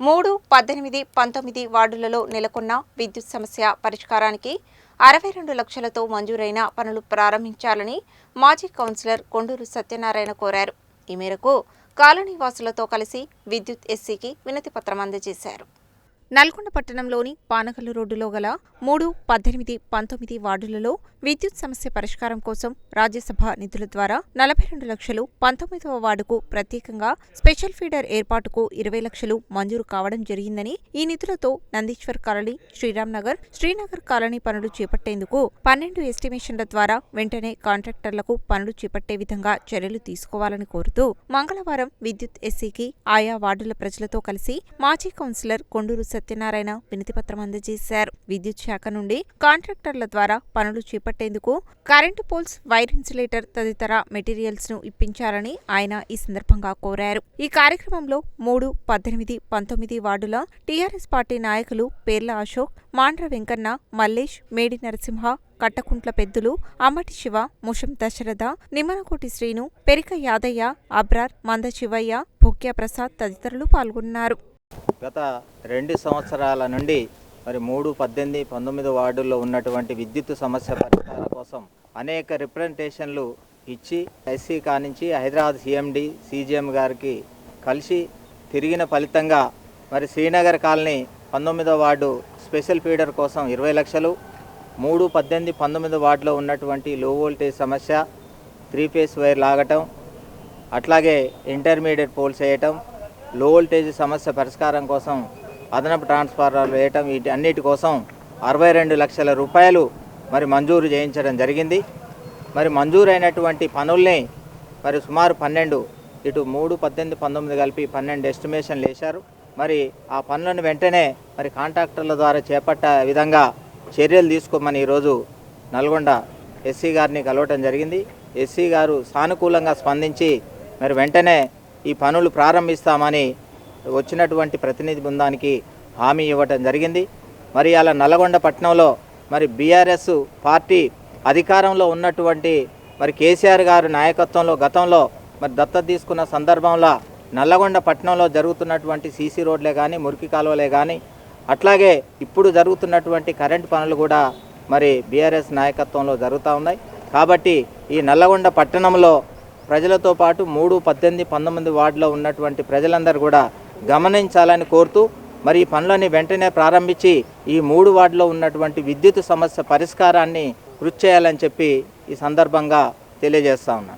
మూడు పద్దెనిమిది పంతొమ్మిది వార్డులలో నెలకొన్న విద్యుత్ సమస్య పరిష్కారానికి అరవై రెండు లక్షలతో మంజూరైన పనులు ప్రారంభించాలని మాజీ కౌన్సిలర్ కొండూరు సత్యనారాయణ కోరారు. ఈ మేరకు కాలనీ వాసులతో కలిసి విద్యుత్ ఎస్సీకి వినతిపత్రం అందజేశారు. నల్గొండ పట్టణంలోని పానగల్లు రోడ్డులో గల మూడు పద్దెనిమిది పంతొమ్మిది వార్డులలో విద్యుత్ సమస్య పరిష్కారం కోసం రాజ్యసభ నిధుల ద్వారా నలభై రెండు లక్షలు పంతొమ్మిదవ వార్డుకు ప్రత్యేకంగా స్పెషల్ ఫీడర్ ఏర్పాటుకు ఇరవై లక్షలు మంజూరు కావడం జరిగిందని ఈ నిధులతో నందీశ్వర్ కాలనీ శ్రీరామ్ నగర్ శ్రీనగర్ కాలనీ పనులు చేపట్టేందుకు పన్నెండు ఎస్టిమేషన్ల ద్వారా వెంటనే కాంట్రాక్టర్లకు పనులు చేపట్టే విధంగా చర్యలు తీసుకోవాలని కోరుతూ మంగళవారం విద్యుత్ ఎస్సీకి ఆయా వార్డుల ప్రజలతో కలిసి మాజీ కౌన్సిలర్ కొండూరు సత్యనారాయణ వినతిపత్రం అందజేశారు. విద్యుత్ శాఖ నుండి కాంట్రాక్టర్ల ద్వారా పనులు చేపట్టేందుకు కరెంటు పోల్స్ వైర్ ఇన్సులేటర్ తదితర మెటీరియల్స్ను ఇప్పించాలని ఆయన ఈ సందర్భంగా కోరారు. ఈ కార్యక్రమంలో మూడు పద్దెనిమిది పంతొమ్మిది వార్డుల టీఆర్ఎస్ పార్టీ నాయకులు పేర్ల అశోక్ మాండ్ర వెంకన్న మల్లేష్ మేడి నరసింహ కట్టకుంట్ల పెద్దులు అమ్మటి శివ ముషం దశరథ నిమ్మనకోటి శ్రీను పెరిక యాదయ్య అబ్రార్ మంద శివయ్య భోక్యా ప్రసాద్ తదితరులు పాల్గొన్నారు. గత రెండు సంవత్సరాల నుండి మరి మూడు పద్దెనిమిది పంతొమ్మిది వార్డుల్లో ఉన్నటువంటి విద్యుత్ సమస్య పరిష్కారం కోసం అనేక రిప్రజెంటేషన్లు ఇచ్చి ఎస్సీ కానించి హైదరాబాద్ సీఎండి సీజీఎం గారికి కలిసి తిరిగిన ఫలితంగా మరి శ్రీనగర్ కాలనీ పంతొమ్మిదో వార్డు స్పెషల్ ఫీడర్ కోసం ఇరవై లక్షలు మూడు పద్దెనిమిది పంతొమ్మిది వార్డులో ఉన్నటువంటి లో వోల్టేజ్ సమస్య త్రీ ఫేస్ వైర్ లాగటం అట్లాగే ఇంటర్మీడియట్ పోల్స్ వేయటం లో వోల్టేజ్ సమస్య పరిష్కారం కోసం అదనపు ట్రాన్స్ఫార్మర్లు వేయటం వీటి అన్నిటి కోసం అరవై రెండు లక్షల రూపాయలు మరి మంజూరు చేయించడం జరిగింది. మరి మంజూరైనటువంటి పనుల్ని మరి సుమారు పన్నెండు ఇటు మూడు పద్దెనిమిది పంతొమ్మిది కలిపి పన్నెండు ఎస్టిమేషన్లు వేశారు మరి ఆ పనులను వెంటనే మరి కాంట్రాక్టర్ల ద్వారా చేపట్టే విధంగా చర్యలు తీసుకోమని ఈరోజు నల్గొండ ఎస్సీ గారిని కలవటం జరిగింది. ఎస్సీ గారు సానుకూలంగా స్పందించి మరి వెంటనే ఈ పనులు ప్రారంభిస్తామని వచ్చినటువంటి ప్రతినిధి బృందానికి హామీ ఇవ్వటం జరిగింది. మరి అలా నల్గొండ పట్టణంలో మరి బీఆర్ఎస్ పార్టీ అధికారంలో ఉన్నటువంటి మరి కేసీఆర్ గారి నాయకత్వంలో గతంలో మరి దత్తత తీసుకున్న సందర్భంలో నల్లగొండ పట్టణంలో జరుగుతున్నటువంటి సీసీ రోడ్లే కానీ మురికి కాలువలే కానీ అట్లాగే ఇప్పుడు జరుగుతున్నటువంటి కరెంటు పనులు కూడా మరి బీఆర్ఎస్ నాయకత్వంలో జరుగుతూ ఉన్నాయి. కాబట్టి ఈ నల్లగొండ పట్టణంలో ప్రజలతో పాటు మూడు పద్దెనిమిది పంతొమ్మిది వార్డులో ఉన్నటువంటి ప్రజలందరూ కూడా గమనించాలని కోరుతూ మరి ఈ పనులని వెంటనే ప్రారంభించి ఈ మూడు వార్డులో ఉన్నటువంటి విద్యుత్ సమస్య పరిష్కారాన్ని కృషి చేయాలని చెప్పి ఈ సందర్భంగా తెలియజేస్తా ఉన్నాను.